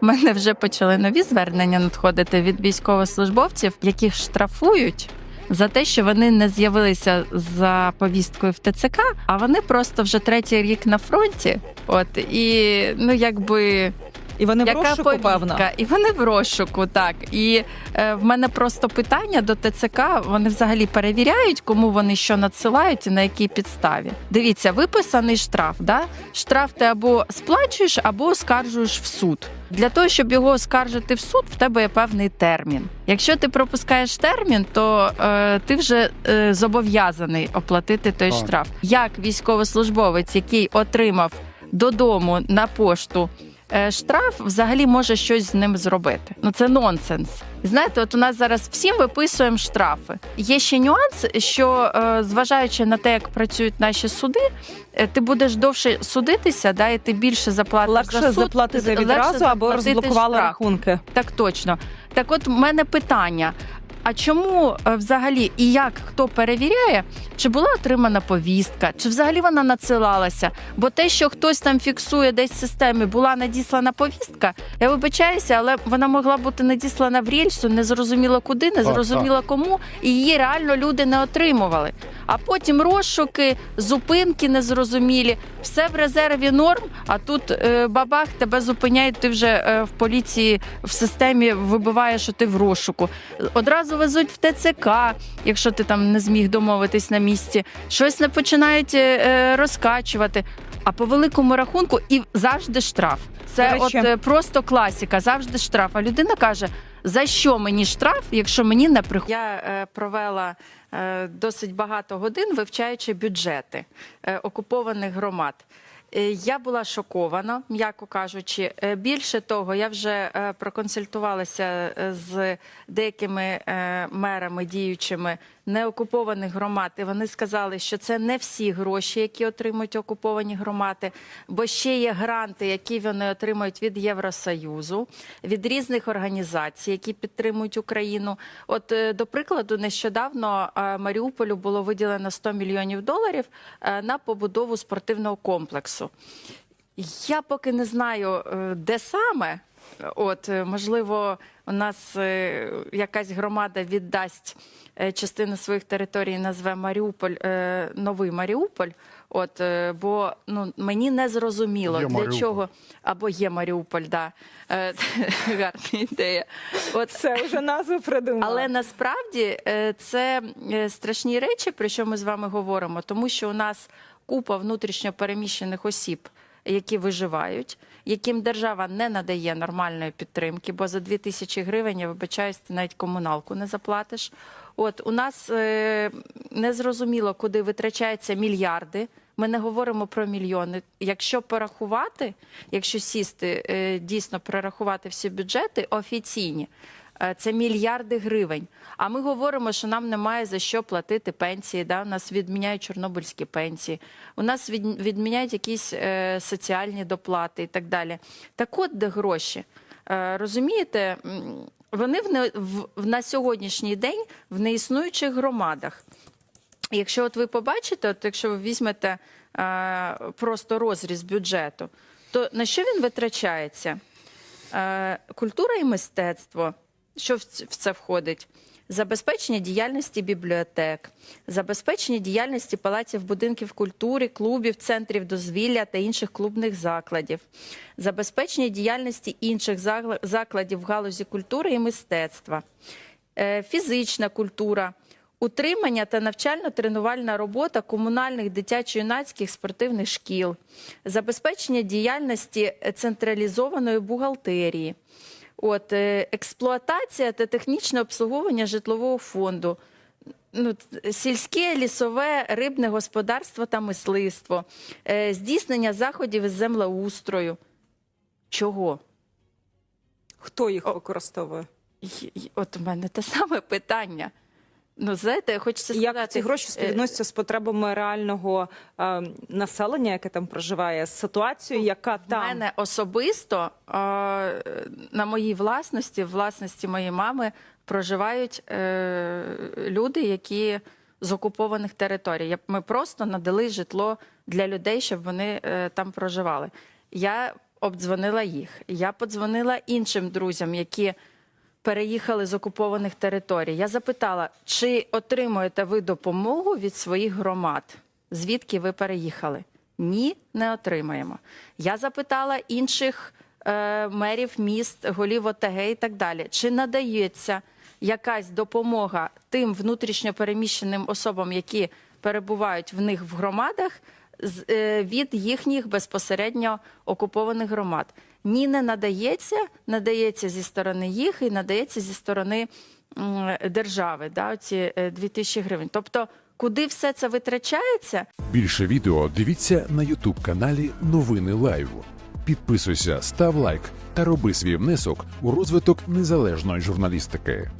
мене вже почали нові звернення надходити від військовослужбовців, яких штрафують. За те, що вони не з'явилися за повісткою в ТЦК, а вони просто вже третій рік на фронті. От і ну якби І вони в розшуку, повістка? певно. І вони в розшуку, так. І е, в мене просто питання до ТЦК. Вони взагалі перевіряють, кому вони що надсилають і на якій підставі. Дивіться, виписаний штраф. Да? Штраф ти або сплачуєш, або оскаржуєш в суд. Для того, щоб його оскаржити в суд, в тебе є певний термін. Якщо ти пропускаєш термін, то е, ти вже е, зобов'язаний оплатити той Так. штраф. Як військовослужбовець, який отримав додому на пошту штраф, взагалі може щось з ним зробити. Ну це нонсенс. Знаєте, от у нас зараз всім виписуємо штрафи. Є ще нюанс, що е, зважаючи на те, як працюють наші суди, е, ти будеш довше судитися, да, і ти більше заплатиш Легше за суд, заплатити легше відразу або розблокували штраф. рахунки. Так точно. Так, от в мене питання. А чому е, взагалі і як хто перевіряє, чи була отримана повістка, чи взагалі вона надсилалася? Бо те, що хтось там фіксує десь в системі, була надіслана повістка, я вибачаюся, але вона могла бути надіслана в рельсу, не зрозуміло куди, не Так, зрозуміло кому, і її реально люди не отримували. А потім розшуки, зупинки незрозумілі, все в резерві норм. А тут е, бабах тебе зупиняють. Ти вже е, в поліції в системі вибиває, що ти в розшуку. Одразу везуть в ТЦК, якщо ти там не зміг домовитись на місці. Щось не починають е, розкачувати. А по великому рахунку і завжди штраф. Це речі. от е, просто класіка, завжди штраф. А людина каже: за що мені штраф, якщо мені не приходить? Я е, провела е, досить багато годин, вивчаючи бюджети е, окупованих громад. Я була шокована, м'яко кажучи. Більше того, я вже проконсультувалася з деякими мерами діючими неокупованих громад. І вони сказали, що це не всі гроші, які отримують окуповані громади, бо ще є гранти, які вони отримують від Євросоюзу, від різних організацій, які підтримують Україну. От, е, до прикладу, нещодавно е, Маріуполю було виділено 100 мільйонів доларів е, на побудову спортивного комплексу. Я поки не знаю, де саме. От, е, можливо, у нас е, якась громада віддасть е, частину своїх територій, назве Маріуполь, новий Маріуполь. От, бо ну, мені не зрозуміло, Є для Маріуполь. чого або є Маріуполь, да. Гарна ідея. От, Це вже назву придумали. але насправді це страшні речі, про що ми з вами говоримо, тому що у нас купа внутрішньо переміщених осіб, які виживають, яким держава не надає нормальної підтримки, бо за 2 тисячі гривень, я вибачаюсь, ти навіть комуналку не заплатиш. От у нас е, незрозуміло, куди витрачаються мільярди. Ми не говоримо про мільйони. Якщо порахувати, якщо сісти е, дійсно прорахувати всі бюджети офіційні, це мільярди гривень. А ми говоримо, що нам немає за що платити пенсії. Да? У нас відміняють чорнобильські пенсії, у нас відміняють якісь е, соціальні доплати і так далі. Так от де гроші. Е, розумієте, вони в, не, в, в на сьогоднішній день в неіснуючих громадах. Якщо от ви побачите, от якщо ви візьмете е, просто розріз бюджету, то на що він витрачається? Е, культура і мистецтво, що в це входить? Забезпечення діяльності бібліотек, забезпечення діяльності палаців будинків культури, клубів, центрів дозвілля та інших клубних закладів, забезпечення діяльності інших закладів в галузі культури і мистецтва, е, фізична культура, утримання та навчально-тренувальна робота комунальних дитячо-юнацьких спортивних шкіл, забезпечення діяльності е, централізованої бухгалтерії, от, е, експлуатація та технічне обслуговування житлового фонду. Ну, сільське, лісове, рибне господарство та мисливство, е, здійснення заходів із землеустрою. Чого? Хто їх використовує? От у мене те саме питання. Ну, знаєте, хочеться І Як ці гроші е, співвідносяться з потребами реального е, населення, яке там проживає, з ситуацією, яка В там мене особисто е, на моїй власності, власності моєї мами, проживають е, люди, які з окупованих територій. Ми просто надали житло для людей, щоб вони е, там проживали. Я обдзвонила їх. Я подзвонила іншим друзям, які переїхали з окупованих територій. Я запитала, чи отримуєте ви допомогу від своїх громад? Звідки ви переїхали? Ні, не отримаємо. Я запитала інших е, мерів міст, голів ОТГ і так далі. Чи надається якась допомога тим внутрішньопереміщеним особам, які перебувають в них в громадах, з- е, від їхніх безпосередньо окупованих громад? Ні, не надається, надається зі сторони їх і надається зі сторони держави, да, Ці е, 2000 гривень. Тобто, куди все це витрачається? Більше відео дивіться на Ютуб каналі Новини Лайв. Підписуйся, став лайк та роби свій внесок у розвиток незалежної журналістики.